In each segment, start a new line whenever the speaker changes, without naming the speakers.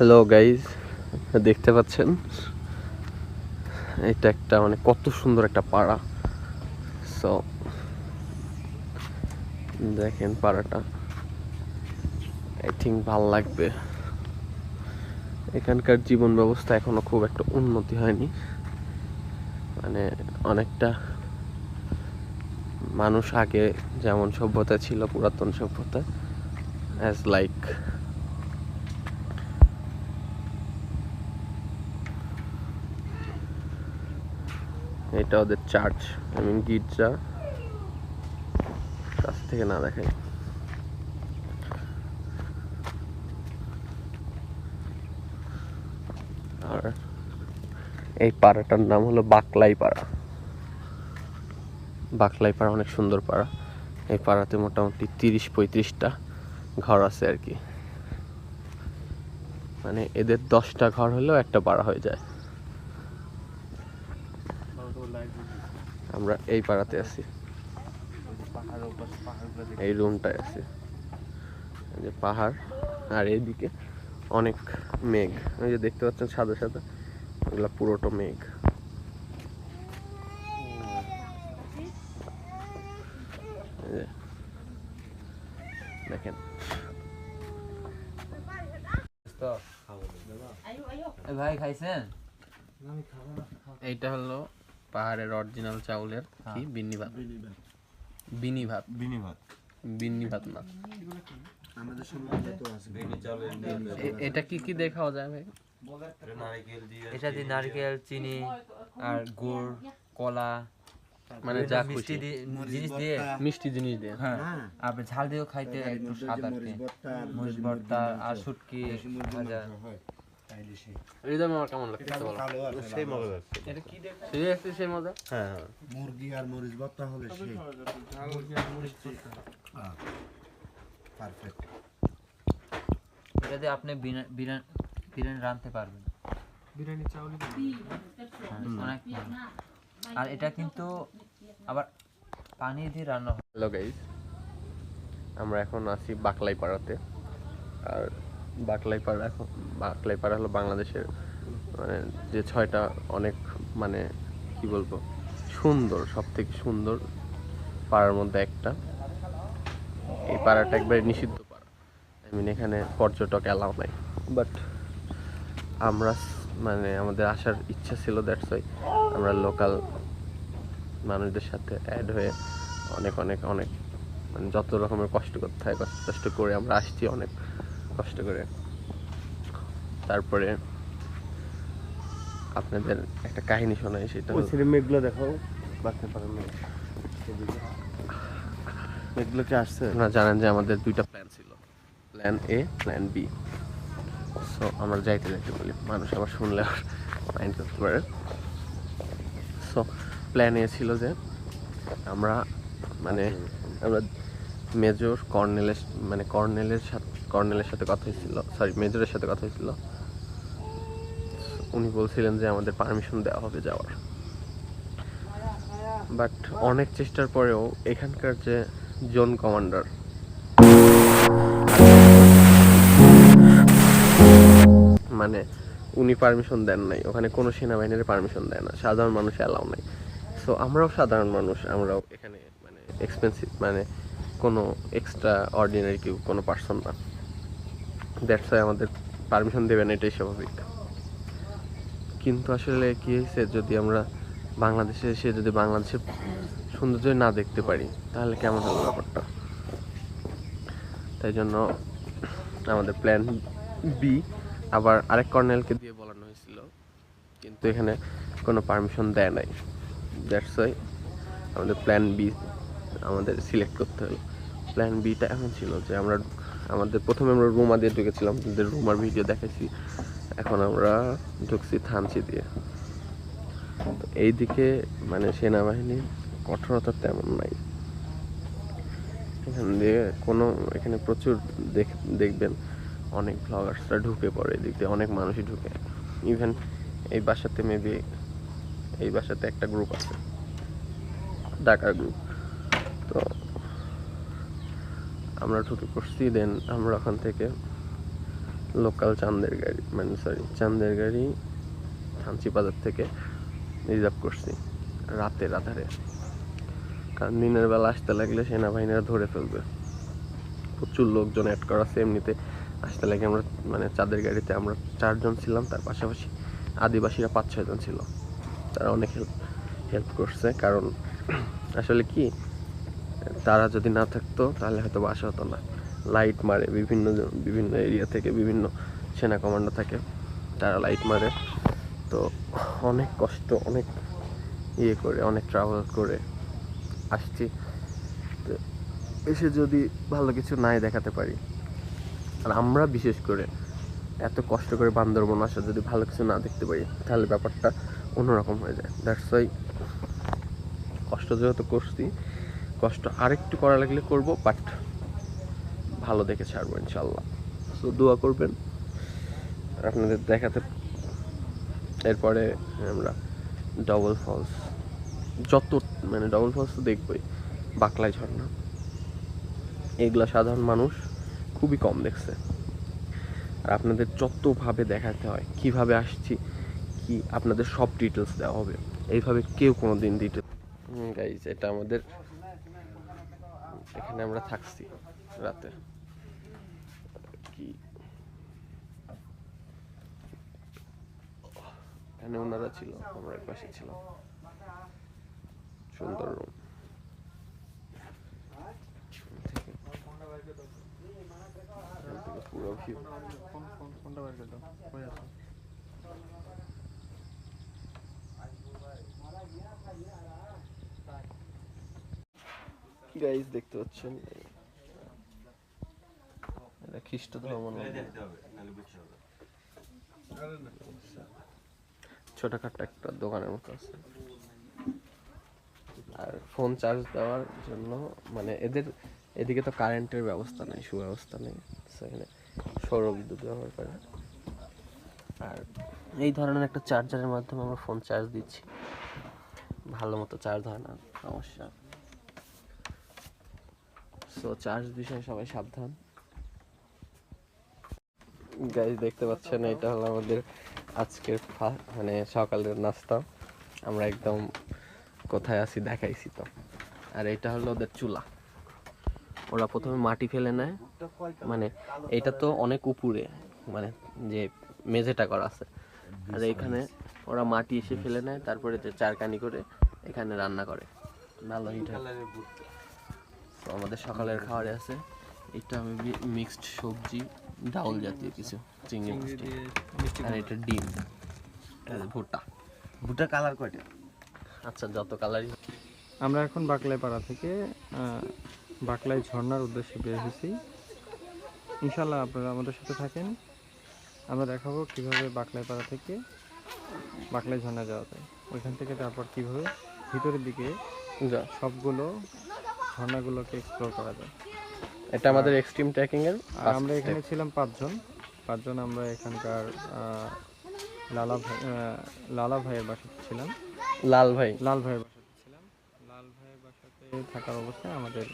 Hello guys দেখতে পাচ্ছেন? এটা একটা মানে কত সুন্দর একটা পাড়া। সো দেখেন পাড়াটা। আই থিঙ্ক ভালো লাগবে। এখানকার জীবন ব্যবস্থা এখনও খুব একটা উন্নতি হয়নি। মানে অনেকটা মানুষ আগে যেমন সভ্যতা ছিল, পুরাতন সভ্যতা অ্যাজ লাইক এটা ওদের চার্চ আই মিন গির্জা। কাছ থেকে না দেখাই। আর এই পাড়াটার নাম হলো বাকলাই পাড়া বাকলাই পাড়া অনেক সুন্দর পাড়া। এই পাড়াতে মোটামুটি তিরিশ পঁয়ত্রিশটা ঘর আছে আর কি। মানে এদের দশটা ঘর হলেও একটা পাড়া হয়ে যায়। আমরা এই পাড়াতে আছি। এই রুমটায় আছি। এই যে পাহাড় আর এইদিকে অনেক মেঘ। ওই যে দেখতে পাচ্ছেন সাদা সাদা ওগুলা পুরোটা মেঘ। দেখেন।
ভাই খাইছেন?
এইটা হলো পাহাড়ের অরিজিনাল চাউলের কি? বিন্নি ভাত বিনি ভাত
বিনিভাত
বিন্নি ভাত না।
আমাদের সমাজে তো আছে।
এ- এটা কি কি দেখাও যায় ভাই?
নারকেল
এটা দিয়ে নারকেল চিনি আর গুড় কলা
মানে যা
মিষ্টি জিনিস দিয়ে?
মিষ্টি জিনিস দিয়ে।
হ্যাঁ। আপনি ঝাল দিয়েও খাইতে একটু স্বাদ আর কি মরিচ ভর্তা আর শুটকি ভাজা।
হৃদয় আমার কেমন লাগছে? বলো।
সেই মজা যাচ্ছে
সেই আছে সেই মজা
হ্যাঁ
মুরগি আর মরিচ ভর্তা হলে সেই। পারফেক্ট
এটা দিয়ে আপনি বিরিয়ানি বিরিয়ানি রাঁধতে পারবেন। হ্যাঁ, অনেক আর এটা কিন্তু আবার পানি দিয়ে রান্না হয়।
গাইজ আমরা এখন আছি বাকলাই পাড়াতে। আর বাকলাই পাড়া এখন বাকলাই পাড়া হলো বাংলাদেশের মানে যে ছয়টা অনেক মানে কি বলব, সুন্দর সব থেকে সুন্দর পাড়ার মধ্যে একটা। এই পাড়াটা একবারে নিষিদ্ধ পাড়া। আই মিন এখানে পর্যটক অ্যালাউ নাই। বাট আমরা মানে আমাদের আসার ইচ্ছা ছিল দ্যাটস ওয়াই আমরা লোকাল মানুষদের সাথে অ্যাড হয়ে অনেক অনেক অনেক মানে যত রকমের কষ্ট করতে হয়, কষ্ট করে আমরা আসছি অনেক। কষ্ট করে। তারপরে আপনাদের একটা কাহিনী শোনাই সেটা
ওই মেঘগুলো দেখাও বাঁচতে পারেন মেঘগুলো কি আসছে?
আপনারা জানেন যে আমাদের দুইটা প্ল্যান ছিল। Plan A plan B so আমরা যাইতে যাইতে বলি মানুষ আবার শুনলে আর মাইন্ড করতে পারে। সো প্ল্যান এ ছিল যে আমরা মানে আমরা মেজর কর্নেলের মানে কর্নেলের সাথে কর্নেলের সাথে কথা হয়েছিল সরি মেজরের সাথে কথা হয়েছিল। উনি বলছিলেন যে আমাদের পারমিশন দেওয়া হবে যাওয়ার। বাট অনেক চেষ্টার পরেও এখানকার যে জোন কমান্ডার মানে উনি পারমিশন দেন নাই, ওখানে কোনো সেনাবাহিনীর পারমিশন দেয় না, সাধারণ মানুষ অ্যালাউ নাই। সো আমরাও সাধারণ মানুষ, আমরাও এখানে মানে এক্সপেন্সিভ মানে কোনো এক্সট্রা অর্ডিনারি কেউ, কোনো পার্সন না। দ্যাটস আমাদের পারমিশন দেবে না, এটাই স্বাভাবিক। কিন্তু আসলে কি হয়েছে, যদি আমরা বাংলাদেশে এসে যদি বাংলাদেশের সৌন্দর্য না দেখতে পারি, তাহলে কেমন হবে ব্যাপারটা? তাই জন্য আমাদের প্ল্যান বি আবার আরেক কর্নেলকে দিয়ে বলানো হয়েছিল, কিন্তু এখানে কোনো পারমিশন দেয় নাই। দ্যাটস ওয়াই আমাদের প্ল্যান বি আমাদের সিলেক্ট করতে হলো। প্ল্যান বিটা এমন ছিল যে আমরা আমাদের প্রথমে আমরা রুমা দিয়ে ঢুকেছিলাম আমাদের রুমার ভিডিও দেখেছি এখন আমরা ঢুকছি থানচি দিয়ে। তো এইদিকে মানে সেনাবাহিনীর কঠোরতা তেমন নাই। এখান দিয়ে কোনো, এখানে প্রচুর দেখ, দেখবেন অনেক ব্লগার্সরা ঢুকে পড়ে, এদিক দিয়ে অনেক মানুষই ঢুকে। ইভেন এই বাসাতে মেবি এই বাসাতে একটা গ্রুপ আছে ডাকার গ্রুপ তো আমরা ঢুকে পড়ছি দেন আমরা ওখান থেকে লোকাল চান্দের গাড়ি মানে সরি চান্দের গাড়ি থানচি বাজার থেকে রিজার্ভ করছি, রাতের আধারে। কারণ দিনের বেলা আসতে লাগলে সেনাবাহিনীরা ধরে ফেলবে। প্রচুর লোকজন অ্যাড করা এমনিতে আসতে লাগে আমরা মানে চাঁদের গাড়িতে আমরা চারজন ছিলাম, তার পাশাপাশি আদিবাসীরা পাঁচ ছয়জন ছিল। তারা অনেক হেল্প হেল্প করছে, কারণ আসলে কি তারা যদি না থাকতো, তাহলে হয়তো বাসা হতো না। লাইট মারে বিভিন্ন বিভিন্ন এরিয়া থেকে বিভিন্ন সেনা কমান্ডো থাকে, তারা লাইট মারে। তো অনেক কষ্ট, অনেক ইয়ে করে, অনেক ট্রাভেল করে আসছি। তো এসে যদি ভালো কিছু নাই দেখাতে পারি, আর আমরা বিশেষ করে এত কষ্ট করে বান্দরবন আসা যদি ভালো কিছু না দেখতে পারি তাহলে ব্যাপারটা অন্যরকম হয়ে যায়। দ্যাটস ওয়াই কষ্ট যেহেতু করছি কষ্ট আরেকটু করা লাগলে করব বাট ভালো দেখে ছাড়বো ইনশাল্লাহ সো দোয়া করবেন। আর আপনাদের দেখাতে এরপরে আমরা ডবল ফলস যত মানে ডবল ফলস তো দেখবই বাকলাই ঝর্ণা। এগুলা সাধারণ মানুষ খুবই কম দেখছে। আর আপনাদের যতভাবে দেখাতে হয় কীভাবে আসছি কি আপনাদের সব ডিটেলস দেওয়া হবে এইভাবে কেউ কোনো দিন ডিটেল গাইজ এটা আমাদের এখানে আমরা থাকছি রাতে। কি? এখানে ওনারা ছিল, আমরা এক পাশে ছিলাম। সুন্দর রুম পুরো ভিউ গাইজ দেখতে পাচ্ছেন। এটা খ্রিস্ট ধর্ম ছোটখাটো একটা দোকানের মতো আছে। আর ফোন চার্জ দেওয়ার জন্য মানে এদের, এদিকে তো কারেন্টের ব্যবস্থা নেই, সুব্যবস্থা নেই। সেখানে সৌর বিদ্যুৎ ব্যবহার করে। আর এই ধরনের একটা চার্জারের মাধ্যমে আমরা ফোন চার্জ দিচ্ছি। ভালো মতো চার্জ হয় না, সমস্যা। সো চার্জ বিষয়ে সবাই সাবধান। গাইজ দেখতে পাচ্ছেন, এটা হলো আমাদের আজকের মানে সকালের নাস্তা। আমরা একদম কোথায় আছি দেখাইছি তো। আর এটা হলো ওদের চুলা। ওরা প্রথমে মাটি ফেলে নেয়। মানে এটা তো অনেক উপরে মানে যে মেঝেটা করা আছে। আর এখানে ওরা মাটি এসে ফেলে নেয়, তারপরে চারকানি করে এখানে রান্না করে। ভালো তো আমাদের সকালের খাবারে আছে। এটা আমি মিক্সড সবজি ডাউল জাতীয় কিছু চিংড়ি মিষ্টি আর এটা ডিম। এটা ভুট্টা।
ভুট্টা কালার কয়টা?
আচ্ছা যত কালারই
আমরা এখন বাকলাই পাড়া থেকে বাকলাই ঝর্ণার উদ্দেশ্যে বের হয়েছি। ইনশাল্লাহ আপনারা আমাদের সাথে থাকেন। আমরা দেখাবো কীভাবে বাকলাই পাড়া থেকে বাকলাই ঝর্ণা যাওয়া যায়। ওইখান থেকে তারপর কীভাবে ভিতরের দিকে
যা
সবগুলো ঝর্ণাগুলোকে এক্সপ্লোর করা যায়।
এটা আমাদের এক্সট্রিম ট্রেকিং এর
আর আমরা এখানে ছিলাম পাঁচজন। পাঁচজন আমরা এখানকার লালা ভাই লালা ভাইয়ের বাসাতে ছিলাম।
লাল ভাই।
লাল ভাইয়ের বাসাতে ছিলাম। লাল ভাইয়ের বাসাতে থাকার অবস্থায় আমাদের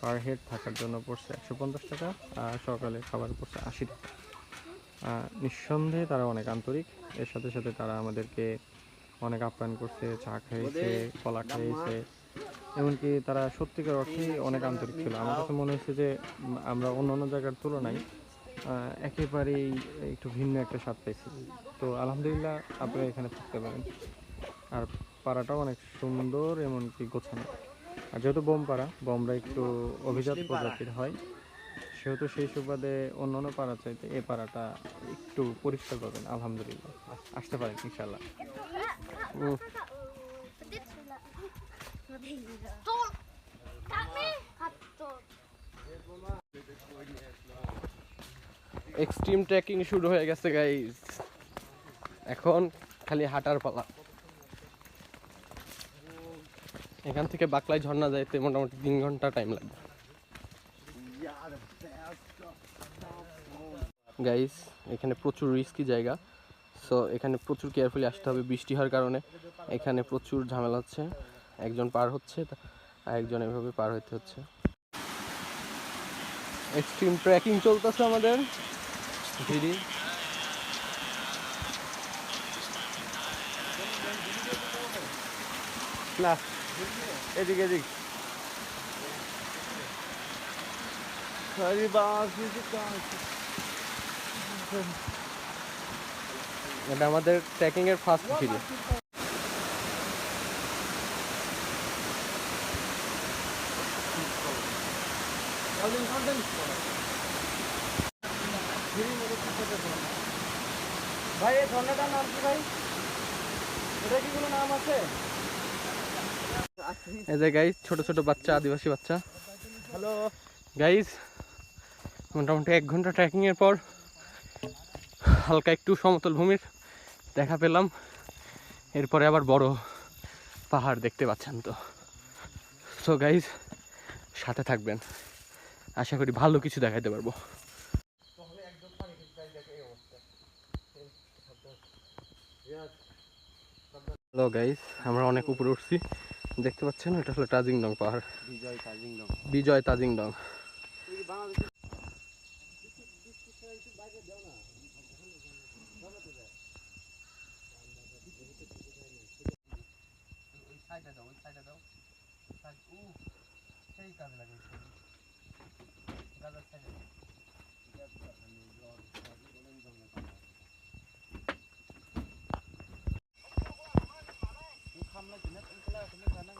পার হেড থাকার জন্য পড়ছে একশো পঞ্চাশ টাকা আর সকালে খাবার পড়ছে আশি টাকা। নিঃসন্দেহে তারা অনেক আন্তরিক। এর সাথে সাথে তারা আমাদেরকে অনেক আপ্যায়ন করছে চা খাইয়েছে কলা খাইয়েছে এমনকি তারা সত্যিকার অর্থে অনেক আন্তরিক ছিল আমার কাছে মনে হচ্ছে যে আমরা অন্য অন্য জায়গার তুলনায় আহ, একেবারেই একটু ভিন্ন একটা স্বাদ পাইছি তো আলহামদুলিল্লাহ আপনারা এখানে থাকতে পারেন আর পাড়াটাও অনেক সুন্দর এমনকি গোছানো আর যেহেতু বোম পাড়া বোমরা একটু অভিজাত প্রজাতির হয় সেহেতু সেই সুবাদে অন্য অন্য পাড়া চাইতে এ পাড়াটা একটু পরিষ্কার পাবেন আলহামদুলিল্লাহ আসতে পারেন ইনশাল্লাহ!
এক্সট্রিম ট্রেকিং শুরু হয়ে গেছে গাইস এখন খালি হাঁটার পালা। এখান থেকে বাকলাই ঝর্ণা যাইতে মোটামুটি তিন ঘণ্টা টাইম লাগবে। গাইস এখানে প্রচুর রিস্কি জায়গা। সো এখানে প্রচুর কেয়ারফুলি আসতে হবে বৃষ্টি হওয়ার কারণে। এখানে প্রচুর ঝামেলা হচ্ছে। একজন পার হচ্ছে আর একজন এভাবে পার হতে হচ্ছে। এক্সট্রিম ট্রেকিং চলতেছে আমাদের।
সিঁড়ি
না, এদিকে, এদিক।
এটা আমাদের ট্রেকিং এর ফার্স্ট সিঁড়ি
ভাই এই ঝর্ণাটার নাম কি ভাই? এটা কি কোনো নাম আছে?
এই যে গাইস ছোট ছোট বাচ্চা আদিবাসী বাচ্চা।
হ্যালো।
গাইস মোটামুটি এক ঘণ্টা ট্রেকিংয়ের পর হালকা একটু সমতল ভূমির দেখা পেলাম। এরপরে আবার বড় পাহাড় দেখতে পাচ্ছেন তো। সো গাইস সাথে থাকবেন। আশা করি ভালো কিছু দেখাইতে পারব। হ্যালো গাইস আমরা অনেক উপরে উঠছি। দেখতে পাচ্ছেন এটা হলো টাজিংডং পাহাড়।
বিজয় কাজিংডং
বিজয় তাজিংডং।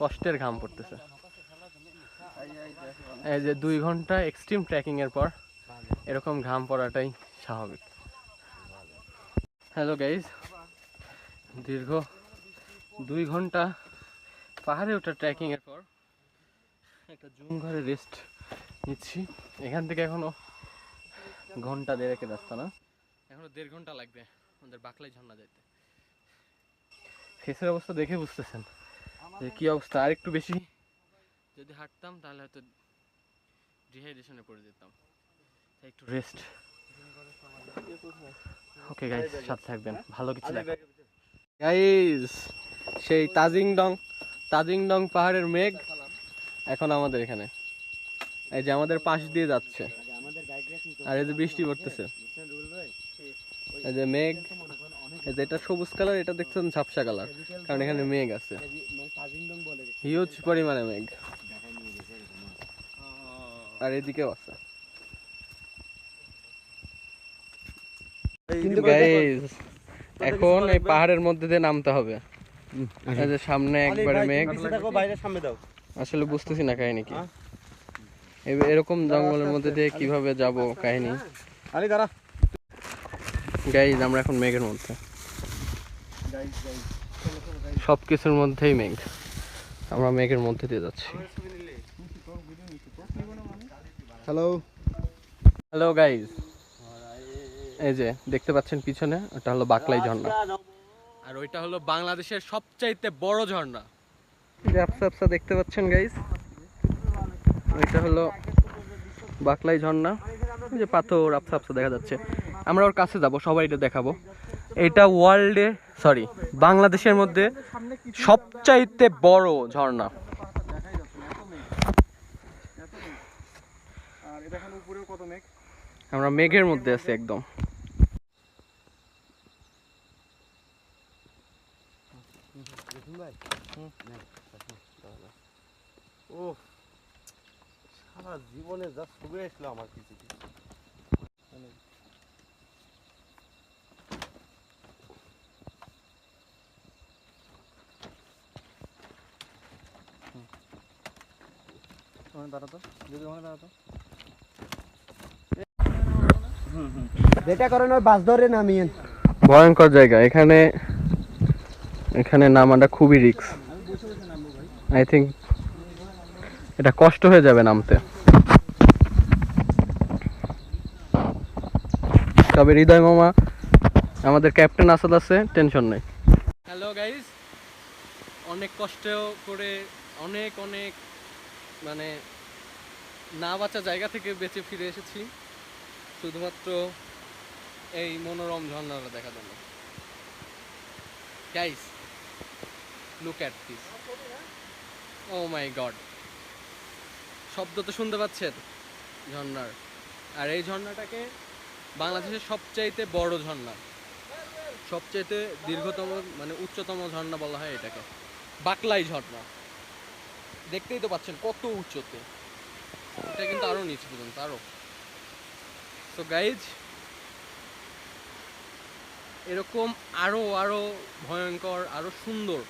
কষ্টের ঘাম পড়তেছে। এই যে দুই ঘণ্টা এক্সট্রিম ট্রেকিং এর পর এরকম ঘাম পড়াটাই স্বাভাবিক। হ্যালো গাইজ দীর্ঘ দুই ঘণ্টা পাহাড়ে ওঠা ট্রেকিং এর পর একটা জুম ঘরে রেস্ট নিচ্ছি। এখান থেকে এখনও ঘণ্টা দেড়েকের রাস্তা না? এখনও দেড় ঘণ্টা লাগবে আমাদের বাকলাই ঝর্ণা যেতে ফেসের অবস্থা দেখে বুঝতেছেন যে কি অবস্থা? আর একটু বেশি? যদি হাঁটতাম তাহলে হয়তো ডিহাইড্রেশনে পড়ে যেতাম। তাই একটু রেস্ট ওকে গাইস সাথে থাকবেন। ভালো কিছু দেখ গাইস সেই তাজিংডং তাজিংডং পাহাড়ের মেঘ এখন আমাদের এখানে। এই যে আমাদের পাশ দিয়ে যাচ্ছে। আর এই যে বৃষ্টি পড়তেছে। এই যে মেঘ এই যে এটা সবুজ কালার এটা দেখছেন ঝাপসা কালার কারণ এখানে মেঘ আছে। হিউজ পরিমাণে মেঘ। আর এদিকেও আছে। এখন এই পাহাড়ের মধ্যে দিয়ে নামতে হবে। সামনে একবারে মেঘ।
বাইরের সামনে দাও।
আসলে বুঝতেছি না কাহিনী কি। এরকম জঙ্গলের মধ্যে দিয়ে কীভাবে যাব কাহিনী?
আরে দাঁড়া।
গাইজ আমরা এখন মেঘের মধ্যে। সব কিছুর মধ্যেই মেঘ। আমরা মেঘের মধ্যে দিয়ে যাচ্ছি।
হ্যালো
হ্যালো গাইজ এই যে দেখতে পাচ্ছেন পিছনে? ওটা হলো বাকলাই ঝর্ণা। আর ওইটা হলো বাংলাদেশের সবচাইতে বড় ঝর্ণা। দেখতে পাচ্ছেন গাইজ ওইটা হলো বাকলাই ঝর্ণা যে পাথর আপসা আপসা দেখা যাচ্ছে আমরা ওর কাছে যাব সবাই এটা দেখাবো এটা ওয়ার্ল্ডে সরি বাংলাদেশের মধ্যে সবচাইতে বড় ঝর্ণা
এটা
আমরা মেঘের মধ্যে আছি একদম
ও সারা জীবনে যা ছবি আসলো আমার কিছু কিছু
দাঁড়াতো যদি ওখানে দাঁড়াতো।
যেটা করেন ওই বাস ধরে নামিয়েন
ভয়ঙ্কর জায়গা এখানে এখানে নামাটা খুবই রিস্ক। আই থিঙ্ক এটা কষ্ট হয়ে যাবে নামতে। তবে হৃদয় মামা, আমাদের ক্যাপ্টেন আসাদ আছে, টেনশন নেই। হ্যালো গাইজ অনেক কষ্ট করে অনেক অনেক মানে না বাঁচা জায়গা থেকে বেঁচে ফিরে এসেছি। শুধুমাত্র এই মনোরম ঝর্ণাটা দেখার জন্য। Guys look at this oh my god শব্দ তো শুনতে পাচ্ছেন, ঝর্ণার। আর এই ঝর্ণাটাকে বাংলাদেশের সবচাইতে বড় ঝর্ণা। সবচাইতে দীর্ঘতম মানে উচ্চতম ঝর্ণা বলা হয় এটাকে। বাকলাই ঝর্ণা। দেখতেই তো পাচ্ছেন কত উচ্চতে। এটা কিন্তু আরও নিচে পর্যন্ত, আরও। তো গাইজ এরকম আরও আরও ভয়ঙ্কর, আরও সুন্দর,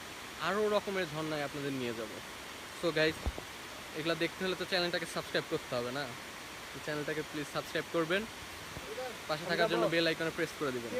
আরও রকমের ঝর্ণায় আপনাদের নিয়ে যাব। সো গাইজ এগুলা দেখতে হলে তো চ্যানেলটাকে সাবস্ক্রাইব করতে হবে না? চ্যানেলটাকে প্লিজ সাবস্ক্রাইব করবেন। পাশে থাকার জন্য বেল আইকনে প্রেস করে দিবেন।